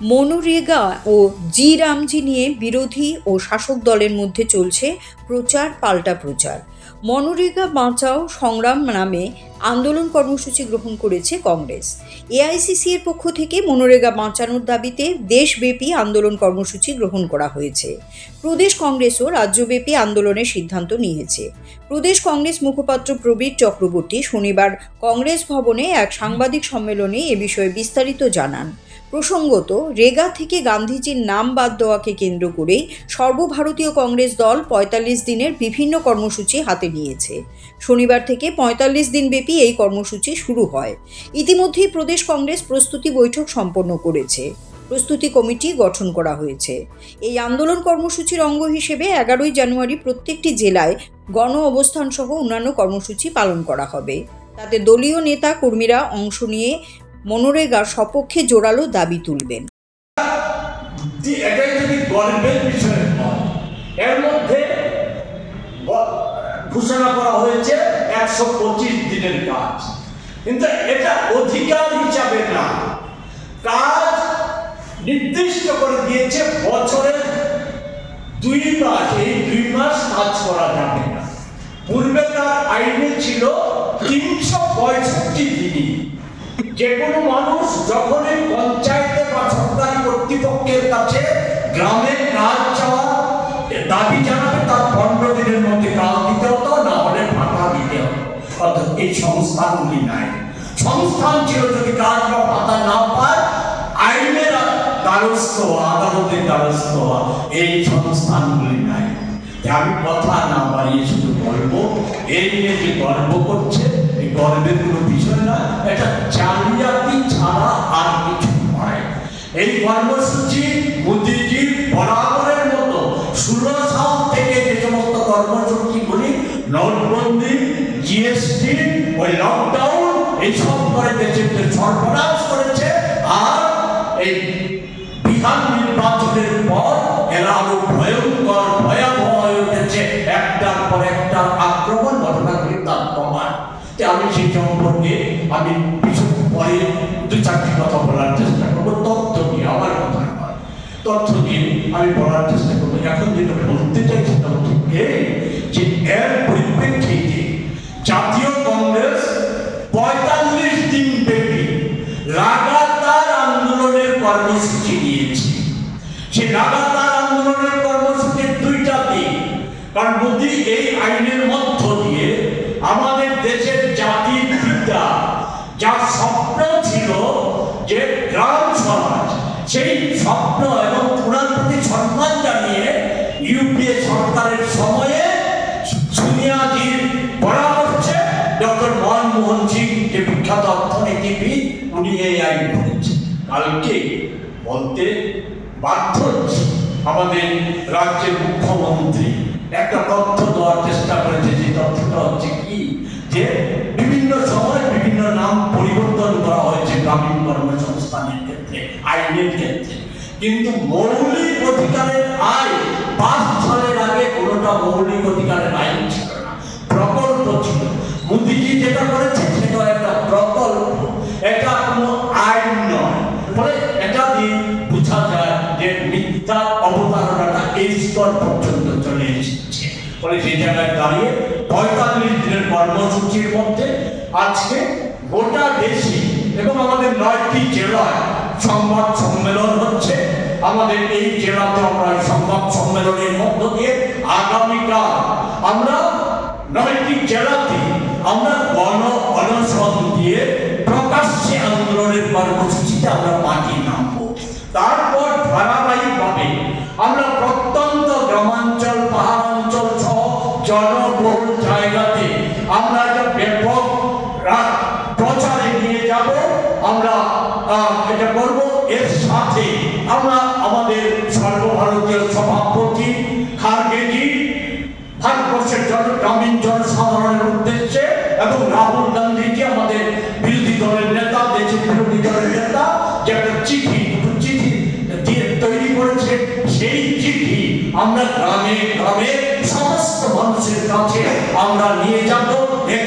মনরেগা ও জি রামজি নিয়ে বিরোধী ও শাসক দলের মধ্যে চলছে প্রচার পাল্টা প্রচার। মনোরেগা বাঁচাও সংগ্রাম নামে আন্দোলন কর্মসূচি গ্রহণ করেছে কংগ্রেস। এআইসিসি এর পক্ষ থেকে মনরেগা বাঁচানোর দাবিতে দেশব্যাপী আন্দোলন কর্মসূচি গ্রহণ করা হয়েছে। প্রদেশ কংগ্রেসও রাজ্যব্যাপী আন্দোলনের সিদ্ধান্ত নিয়েছে। প্রদেশ কংগ্রেস মুখপাত্র প্রবীর চক্রবর্তী শনিবার কংগ্রেস ভবনে এক সাংবাদিক সম্মেলনে এ বিষয়ে বিস্তারিত জানান। প্রসঙ্গত, রেগা থেকে গান্ধীজির নাম বাদ দেওয়াকে কেন্দ্র করেই সর্বভারতীয় কংগ্রেস দল পঁয়তাল্লিশ দিনের বিভিন্ন কর্মসূচি হাতে নিয়েছে। শনিবার থেকে পঁয়তাল্লিশ দিনব্যাপী এই কর্মসূচি শুরু হয়। ইতিমধ্যেই প্রদেশ কংগ্রেস প্রস্তুতি বৈঠক সম্পন্ন করেছে। প্রস্তুতি কমিটি গঠন করা হয়েছে। এই আন্দোলন কর্মসূচির অঙ্গ হিসেবে এগারোই জানুয়ারি প্রত্যেকটি জেলায় গণ অবস্থান সহ অন্যান্য কর্মসূচি পালন করা হবে। তাতে দলীয় নেতা কর্মীরা অংশ নিয়ে মনরেগার সপক্ষে জোরালো দাবি তুলবেন। ঘোষণা করা হয়েছে একশো পঁচিশ দিনের কাজ। কিন্তু এটা অধিকার হিসাবে না। কাজ নির্দিষ্ট করে দিয়েছে বছরের দুই দুই মাস কাজ করা যাবে না। পূর্বেকার আইনে ছিল তিনশো পঁয়ষট্টি দিনই। যে কোনো মানুষ যখনই পঞ্চায়েতে বা সরকারি কর্তৃপক্ষের কাছে গ্রামের কাজ চাওয়া দাবি জানাবে অর্থাৎ এই সংস্থানগুলি নাই। সংস্থান ছিল যদি কাজ ভাতা না পায়, আইনের দ্বারস্থ আদালতের দ্বারস্থ এই সংস্থানগুলি নাই। আমি কথা না বাড়িয়ে শুধু বলব এই নিয়ে যে গর্ব করছে, এই গর্বের কোনো বিষয় না, এটা জালিয়াতি ছাড়া আর কিছু নয়। এই কর্মসূচি মোদিজির বরাবরের মতো ষোলো সাল থেকে যে সমস্ত নোটবন্দি জিএসটি ওই লকডাউন এইসব করে দেশের সরবরাহ করেছে, আর এই বিহার নির্বাচনের পর এরা আরও ভয়ঙ্কর, ভয়াবহ হয়ে উঠেছে। একটার পর একটা আক্রমণ ঘটনাগুলি তার প্রমাণ আমি সেই সম্পর্কে আমি কিছু পরে দু চারটি কথা বলার চেষ্টা করব, তথ্য দিয়ে, আমার কথা নয়। তথ্য দিয়ে আমি বলার চেষ্টা করব, এখন যেটা বলতে চাই সেটা সেই লাগাতার আন্দোলনের কর্মসূচির দুইটা দিক। কারণ মোদী এই আইনের মধ্য দিয়ে আমাদের দেশের জাতির পিতা যার স্বপ্ন ছিল যে গ্রাম সমাজ, সেই স্বপ্ন এবং পুরাণ প্রতি সম্মান জানিয়ে ইউপিএ সরকারের সময়ে সোনিয়াজির পরামর্শে ডক্টর মনমোহন সিং যে বিখ্যাত অর্থনীতিবিদ, উনি এই আইন করেছেন। কালকে বলতে বাধ্য আমাদের রাজ্যের মুখ্যমন্ত্রী একটা তথ্য দেওয়ার চেষ্টা করেছে যে তথ্যটা হচ্ছে কি? যে বিভিন্ন সময় বিভিন্ন নাম পরিবর্তন করা হয়েছে গ্রামীণ কর্মসংস্থানের ক্ষেত্রে, আইনের ক্ষেত্রে। কিন্তু মৌলিক অধিকারের আইন পাঁচ সালের আগে কোনোটা মৌলিক অধিকারের আইন ছিল না। প্রকল্প ছিল। মোদিজি যেটা করেছে ফলে সেই জায়গায় দাঁড়িয়ে পঁয়তাল্লিশ দিনের কর্মসূচির মধ্যে আজকে গোটা দেশে এবং আমাদের নয়টি জেলায় সংবাদ সম্মেলন হচ্ছে। আমাদের এই জেলাতে আমরা সংবাদ সম্মেলনের মধ্য দিয়ে আগামীকাল আমরা নয়টি জেলাতে আমরা গণ অনশন দিয়ে প্রকাশ্যে আন্দোলনের কর্মসূচিতে আমরা মাটি নামবো। তারপর ধারাবাহিকভাবে আমরা প্রত্যন্ত গ্রামাঞ্চল জনবহুল জায়গাতে আমরা একটা ব্যাপক প্রচারে নিয়ে যাব, আমরা এটা করব। এর সাথে আমরা আমাদের সর্বভারতীয় সভাপতি খার্গেজি ভারতবর্ষের জন, গ্রামীণ জনসাধারণের উদ্দেশ্যে এবং রাহুল গান্ধীজি আমাদের বিরোধী দলের নেতা, দেশের বিরোধী দলের নেতা, যে একটা চিঠি, দুটো চিঠি দিয়ে তৈরি করেছে, সেই চিঠি আমরা গ্রামে গ্রামে মানুষের কাছে আমরা নিয়ে যাব।